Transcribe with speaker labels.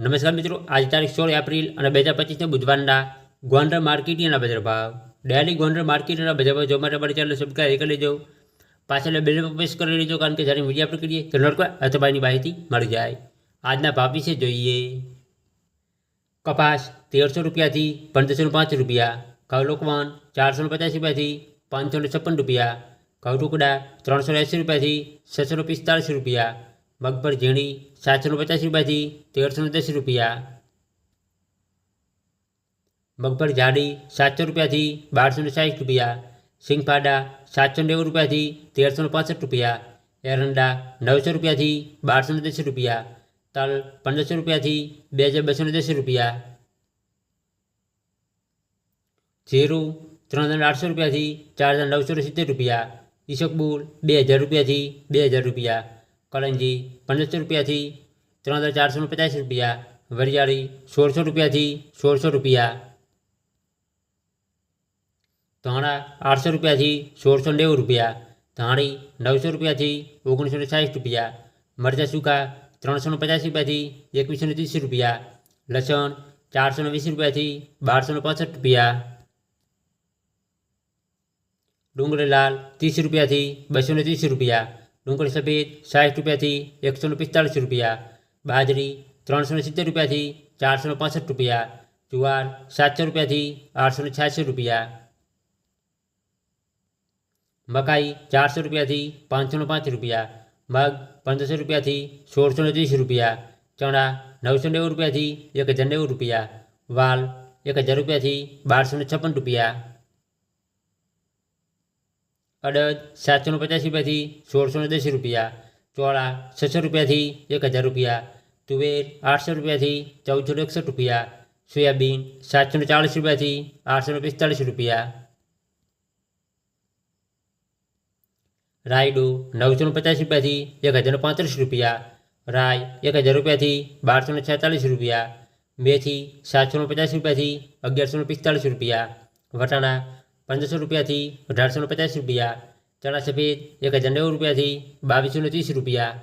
Speaker 1: નમસ્કાર મિત્રો, આજ તારીખ સોળ એપ્રિલ અને બે હજાર પચીસને બુધવારના ગોંડલ માર્કેટના બજાર ભાવ. ડેલી ગોંડલ માર્કેટના બજાર ભાવ. જોવા માટે અમારી ચેનલ સબસ્ક્રાઈબ કરી લેજો. પાછળ બેલ પર પ્રેસ કરી લેજો, કારણ કે જ્યારે વીડિયો આપણે કરીએ, તો નોટ અથવા માહિતી મળી જાય. આજના ભાવ વિશે જોઈએ. કપાસ તેરસો રૂપિયાથી પંદરસો પાંચ રૂપિયા. ઘઉં લોકવાન ચારસો પચાસ રૂપિયાથી પાંચસો છપ્પન રૂપિયા. ઘઉં ટુકડા ત્રણસો એંસી રૂપિયાથી છસો પિસ્તાળીસ રૂપિયા. મગફળ ઝીણી સાતસો પચાસ રૂપિયાથી તેરસો દસ રૂપિયા મગફળ જાડી સાતસો રૂપિયાથી બારસો સાઠ રૂપિયા સિંગફાડા સાતસો નેવું રૂપિયાથી તેરસો પાસઠ રૂપિયા એરંડા નવસો રૂપિયાથી બારસો દસ રૂપિયા તલ પંદરસો રૂપિયાથી બે હજાર બસો દસ રૂપિયા જીરું ત્રણ હજાર આઠસો રૂપિયાથી ચાર હજાર નવસો સિત્તેર રૂપિયા ઈસકબુલ બે હજાર રૂપિયાથી બે હજાર રૂપિયા કલંજી પંદરસો રૂપિયાથી ત્રણ હજાર ચારસો પચાસ રૂપિયા વરિયાળી સોળસો રૂપિયાથી સોળસો રૂપિયા ધાણા આઠસો રૂપિયાથી સોળસો નેવું રૂપિયા ધાણી નવસો રૂપિયાથી ઓગણીસો ને સાઠ રૂપિયા મરચાં સૂકા ત્રણસો ને પચાસ રૂપિયાથી એકવીસો ને ત્રીસ રૂપિયા લસણ ચારસો ને વીસ રૂપિયાથી બારસો ને પાસઠ રૂપિયા ડુંગળી લાલ ત્રીસ રૂપિયાથી બસો ને ત્રીસ રૂપિયા ડુંગળી સફેદ સાઠ રૂપિયાથી એકસો ને પિસ્તાળીસ રૂપિયા બાજરી ત્રણસો ને સિત્તેર રૂપિયાથી ચારસો ને પાસઠ રૂપિયા જુવાર સાતસો રૂપિયાથી આઠસો ને છ્યાસી રૂપિયા મકાઈ ચારસો રૂપિયાથી પાંચસો ને પાંચ રૂપિયા મગ પંદરસો રૂપિયાથી સોળસો ને ત્રીસ રૂપિયા ચણા નવસો નેવું રૂપિયાથી એક હજાર નેવું રૂપિયા વાલ એક હજાર રૂપિયાથી બારસો ને છપ્પન રૂપિયા અડદ સાતસો ને પચાસ રૂપિયાથી સોળસો ને દસ રૂપિયા ચોળા છસો રૂપિયાથી એક હજાર રૂપિયા તુવેર આઠસો રૂપિયાથી ચૌદસો ને એકસઠ રૂપિયા સોયાબીન સાતસો ને ચાળીસ રૂપિયાથી આઠસો ને પિસ્તાળીસ રૂપિયા રાયડો નવસો ને પચાસ રૂપિયાથી એક હજાર ને પાંત્રીસ રૂપિયા રાય એક હજાર રૂપિયાથી બારસો ને છેતાલીસ રૂપિયા મેથી સાતસો ને પચાસ રૂપિયાથી અગિયારસો ને પિસ્તાળીસ રૂપિયા વટાણા પંદરસો રૂપિયાથી અઢારસો પચાસ રૂપિયા ચણા સફેદ એક હજાર નેવું રૂપિયાથી બાવીસો ત્રીસ રૂપિયા.